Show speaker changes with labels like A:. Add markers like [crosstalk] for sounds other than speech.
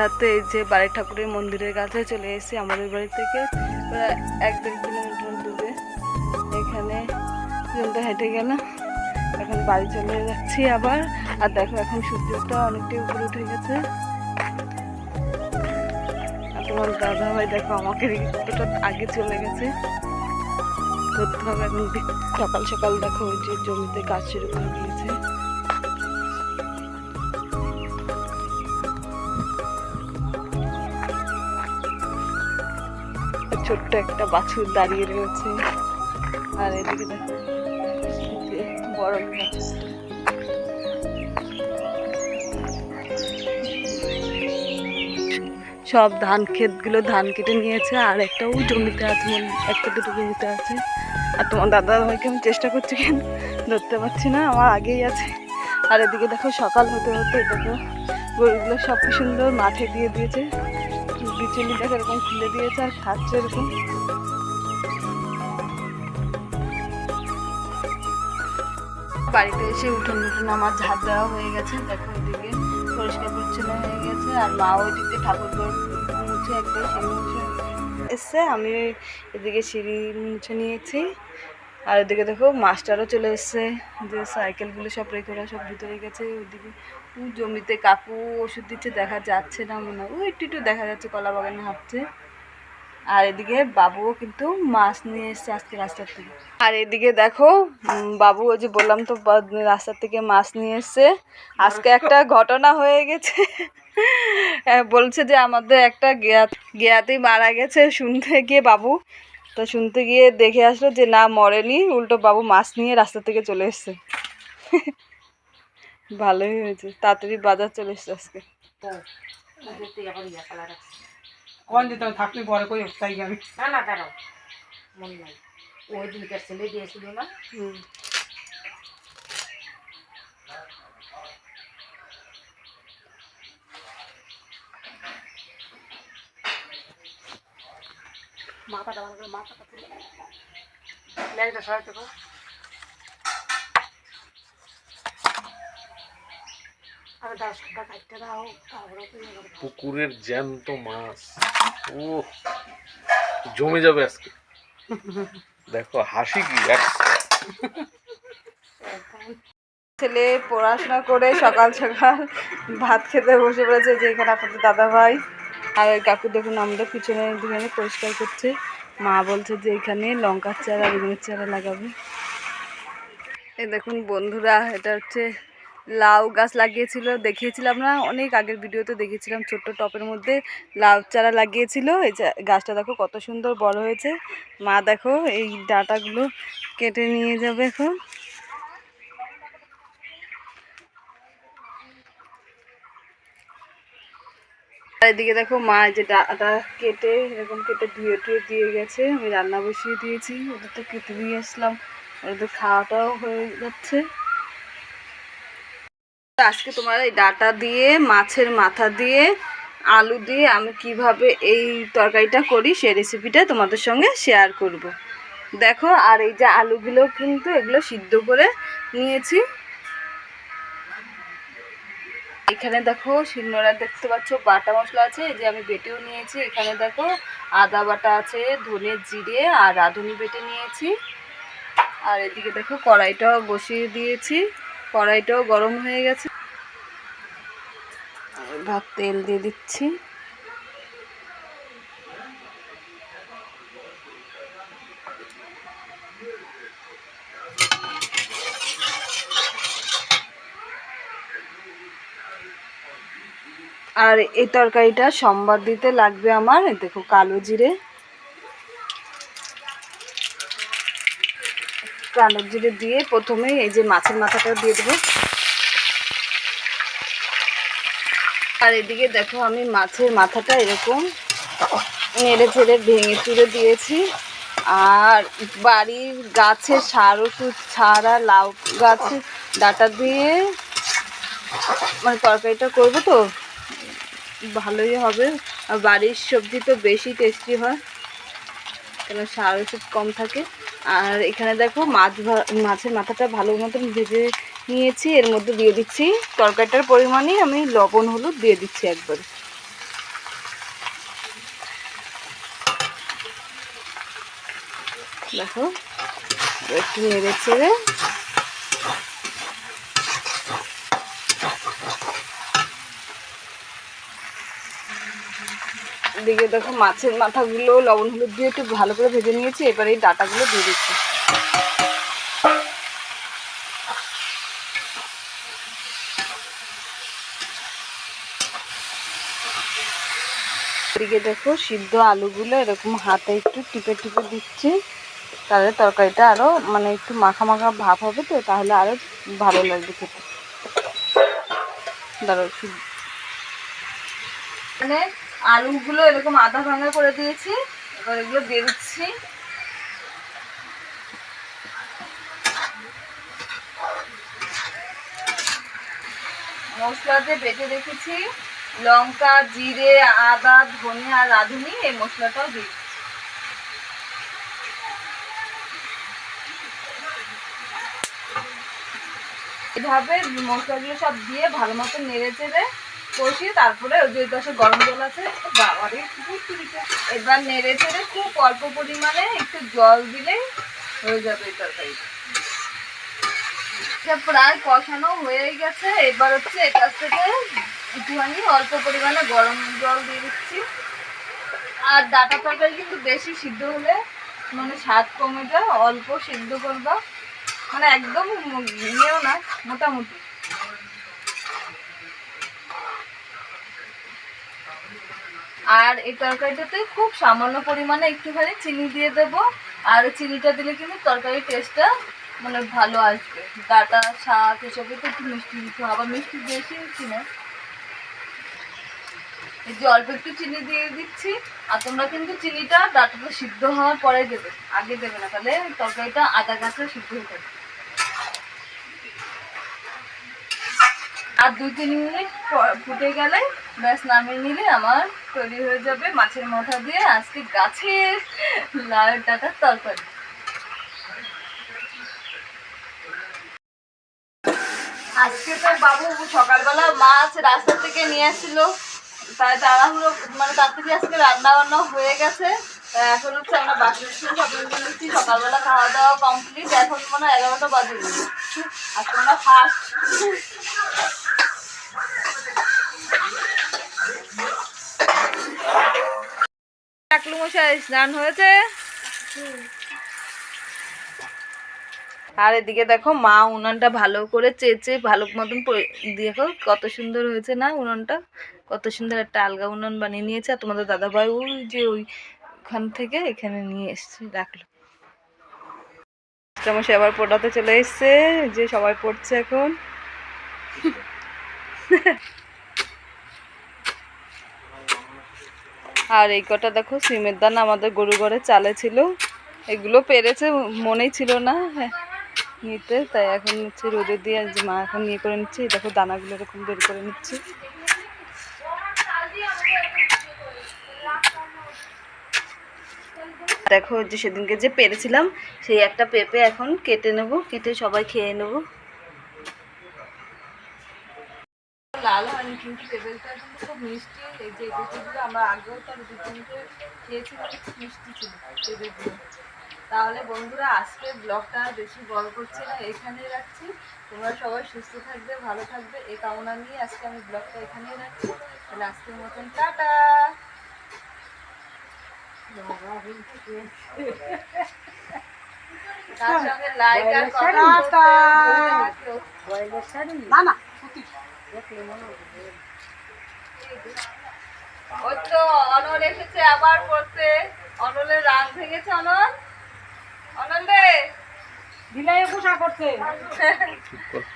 A: হাঁটতে এই যে বাড়ির ঠাকুরের মন্দিরের কাছে চলে এসেছি আমাদের বাড়ি থেকে। এক দেড় কিলোমিটার দূরে। এখানে পর্যন্ত হেঁটে গেলাম। এখন বাড়ি চলে যাচ্ছি আবার। আর দেখো, এখন সূর্যটা অনেকটাই উপরে উঠে গেছে। আর তোমার দাদা ভাই দেখো, আমাকে রেখে কতটা আগে চলে গেছে। ধরতে হবে এখন সকাল সকাল দেখো যে জমিতে কাজ শুরু করে ছোট্ট একটা বাছুর দাঁড়িয়ে রয়েছে। আর এদিকে দেখো, বড় সব ধান ক্ষেতগুলো ধান কেটে নিয়েছে, আর একটাও জমিতে আছে একটা দুটো জমিতে আছে। আর তোমার দাদা ভাইকে আমি চেষ্টা করছি কেন? ধরতে পারছি না, আমার আগেই আছে। আর এদিকে দেখো, সকাল হতে হতে দেখো, গরুগুলো সব কি সুন্দর মাঠে দিয়ে দিয়েছে। বিচুলি দেখো এরকম খুলে দিয়েছে আর খাচ্ছে এরকম। বাড়িতে এসে উঠোন উঠোন আমার ঝাড় দেওয়া হয়ে গেছে, দেখো ওইদিকে পরিষ্কার পরিচ্ছন্ন হয়ে গেছে, আর মা ওইদিকে ঠাকুর মুছে একবার সিঁড়ি মুছে এসছে, আমি এদিকে সিঁড়ি মুছে নিয়েছি, আর এদিকে দেখো মাস্টারও চলে এসছে, যে সাইকেলগুলো সব রেখে সব ভিতরে গেছে ওইদিকে জমিতে কাকু ওষুধ দিচ্ছে, দেখা যাচ্ছে না মনে হয়। ওই একটু একটু দেখা যাচ্ছে, কলা বাগানে হাঁটছে। আর এদিকে বাবুও কিন্তু মাছ নিয়ে এসছে আজকে রাস্তার থেকে। আর এদিকে দেখো বাবু ওই যে বললাম তো রাস্তার থেকে মাছ নিয়ে এসছে। আজকে একটা ঘটনা হয়ে গেছে। বলছে যে আমাদের একটা গেয়াত গেয়াতেই মারা গেছে শুনতে গিয়ে বাবু। তো শুনতে গিয়ে দেখে আসলো যে না, মরেনি, উল্টো বাবু মাছ নিয়ে রাস্তা থেকে চলে এসছে। ভালোই হয়েছে। তাড়াতাড়ি বাজার চলে এসছে আজকে।
B: কোন দিতে থাকলে পরে কই তাই আমি।
C: না না দাঁড়াও। মন নাই। ওই দিনকার ছেলে দিয়েছিল না?
A: হুম।
C: মাথাটা ভালো করে মাথাটা তুলে লেগটা সরাতে কো আরে দশ টাকা কাটতে দাও তারপরে তুই এবার
D: পুকুরের জ্যান্ত মাছ। ও জমে যাবে আজকে। দেখো হাসি কি
A: ছেলে পড়াশোনা করে সকাল সকাল ভাত খেতে বসে পড়েছে যে এখানে আপনাদের দাদা ভাই আর ওই কাকু দেখুন আমরা পিছনে দুজনে পরিষ্কার করছে। মা বলছে যে এখানে লঙ্কার চারা বেগুনের চারা লাগাবে। এ দেখুন বন্ধুরা এটা হচ্ছে লাউ গাছ লাগিয়েছিল দেখিয়েছিলাম না অনেক আগের ভিডিওতে দেখেছিলাম ছোট্ট টপের মধ্যে লাউ চারা লাগিয়েছিল। এই গাছটা দেখো কত সুন্দর বড় হয়েছে। মা দেখো এই ডাঁটাগুলো কেটে নিয়ে যাবে এখন। এদিকে দেখো মা যে ডাটা কেটে, এরকম কেটে ধুয়ে টুয়ে দিয়ে গেছে। আমি রান্না বসিয়ে দিয়েছি, ওদের তো কেটে দিয়ে আসলাম। ওদের খাওয়াটাও হয়ে যাচ্ছে। আজকে তোমার এই ডাটা দিয়ে, মাছের মাথা দিয়ে, আলু দিয়ে আমি কীভাবে এই তরকারিটা করি সেই রেসিপিটা তোমাদের সঙ্গে শেয়ার করব। দেখো, আর এই যে আলুগুলো কিন্তু এগুলো সিদ্ধ করে নিয়েছি। এখানে দেখো, শিলনোড়া দেখতে পাচ্ছ, বাটা মশলা আছে, এই যে আমি বেটেও নিয়েছি। এখানে দেখো, আদা বাটা আছে, ধনে জিরে আর রাঁধুনি বেটে নিয়েছি। আর এদিকে দেখো, কড়াইটাও বসিয়ে দিয়েছি। কড়াইটাও গরম হয়ে গেছে। ভাত তেল দিয়ে দিচ্ছি। আর এই তরকারিটা সম্বার দিতে লাগবে আমার দেখো কালো জিরে। কালো জিরে দিয়ে প্রথমে এই যে মাছের মাথাটা দিয়ে দেবো। আর এদিকে দেখো আমি মাছের মাথাটা এরকম নেড়ে ছেড়ে ভেঙে চুড়ে দিয়েছি। আর বাড়ির গাছে সার ওষুধ ছাড়া লাউ গাছের ডাটা দিয়ে মানে তরকারিটা করব তো, ভালোই হবে। আর বাড়ির সবজি তো বেশি টেস্টি হয় কেন সার ওষুধ কম থাকে। আর এখানে দেখো মাছ মাছের মাথাটা ভালো মতন ভেজে নিয়েছি, এর মধ্যে দিয়ে দিচ্ছি তরকারিটার পরিমাণে আমি লবণ, হলুদ দিয়ে দিচ্ছি একবার। দেখো একটু নেড়ে চেড়ে। দেখো মাছের মাথাগুলো লবণ, হলুদ দিয়ে একটু ভালো করে ভেজে নিয়েছি, এবারে এই ডাটাগুলো দিয়ে দিচ্ছি। এদিকে দেখো সিদ্ধ আলুগুলো এরকম হাতে একটু টিপে টিপে দিচ্ছি। তাহলে তরকারিটা আরও মানে একটু মাখা মাখা ভাব হবে তো, তাহলে আরও ভালো লাগবে খেতে। দাঁড়াও মানে আলুগুলো এরকম আধা ভাঙা করে দিয়েছি, এবার এগুলো দিয়ে মশলাতে বেটে রেখেছি। লঙ্কা, জিরে, আদা, ধনে আর রাঁধুনি, এই মশলাটাও দিই এভাবে মশলাগুলো সব দিয়ে ভালো মতো নেড়ে চেড়ে কষিয়ে তারপরে ওই যে পাশে গরম জল আছে এবার নেড়ে চেড়ে খুব অল্প পরিমাণে একটু জল দিলেই হয়ে যাবে এই তরকারিটা এটা প্রায় কষানো হয়ে গেছে। এবার হচ্ছে এটার থেকে একটুখানি অল্প পরিমাণে গরম জল দিয়ে দিচ্ছি। আর ডাটা তরকারি কিন্তু বেশি সিদ্ধ হলে মানে স্বাদ কমে যায়, অল্প সিদ্ধ করবা। মানে একদম ইয়েও না, মোটামুটি। আর এই তরকারিটাতে খুব সামান্য পরিমাণে একটুখানি চিনি দিয়ে দেব। আর চিনিটা দিলে কিন্তু তরকারির টেস্টটা মানে ভালো আসবে। ডাটা, শাক, এসবে তো একটু মিষ্টি দিতে হবে। মিষ্টি বেশি না। এই যে অল্প একটু চিনি দিয়ে দিচ্ছি, আর তোমরা কিন্তু চিনিটা ডাটাটা সিদ্ধ হওয়ার পরে দেবে, আগে দেবে না, তাহলে তরকারিটা আদা গাছে সিদ্ধ হয়ে যাবে। আর দুই তিন মিনিট ফুটে গেলে ব্যাস, নামিয়ে নিলে আমার তৈরি হয়ে যাবে মাছের মাথা দিয়ে আজকে গাছের লাল ডাটার তরকারি। আজকে তো বাবু সকালবেলা মাছ রাস্তা থেকে নিয়ে আসছিল তাই তাড়াহুড়ো মানে তাড়াতাড়ি আজকে রান্না বান্না হয়ে গেছে। এখন হচ্ছে আমরা বাসন নিচ্ছি সকালবেলা খাওয়া দাওয়া কমপ্লিট এখন মনে হয় এগারোটা বাজে। আজকে আমরা ফার্স্ট মশাই, স্নান হয়েছে? আর এদিকে দেখো মা উনানটা ভালো করে চেঁচে ভালো মতন দেখো কত সুন্দর হয়েছে না উনানটা? কত সুন্দর একটা আলগা উনান বানিয়ে নিয়েছে। আর তোমাদের দাদাভাই ওই যে ওইখান থেকে এখানে নিয়ে এসছে রাখল। মশাই আবার পড়াতে চলে এসছে যে সবাই পড়ছে এখন। আর এই কটা দেখো সিমের দানা আমাদের গরু ঘরে চালে ছিল। এগুলো পেরেছে মনেই ছিল না হ্যাঁ, নিতে, তাই এখন হচ্ছে রোদে দিয়ে আজ মা এখন নিয়ে করে নিচ্ছে। দেখো দানাগুলো এরকম বের করে নিচ্ছে। দেখো যে সেদিনকে যে পেরেছিলাম, সেই একটা পেঁপে এখন কেটে নেব, কেটে সবাই খেয়ে নেব। লাল হয়নি, কিন্তু পেঁপেটা কিন্তু খুব মিষ্টি। এই যে আমরা আগেও তো দু তিনটে খেয়েছিলাম মিষ্টি ছিল পেঁপেগুলো তাহলে বন্ধুরা আজকে ব্লগটা বেশি বড় করছি না এখানেই রাখছি। তোমরা সবাই সুস্থ থাকবে ভালো থাকবে এই কামনা নিয়ে আজকে আমি ব্লগটা এখানেই রাখছি। তাহলে আজকের মতন টাটা। তার সঙ্গে লাইক আর কমেন্ট করতে ভুলে না কেউ।
C: না না সত্যি।
A: ওই তো অনল এসেছে আবার পড়তে। অনলের রাগ ভেঙেছে অনল? অনল রে
C: দিলাই পোষা করছে। [laughs]
D: ঠিক করে।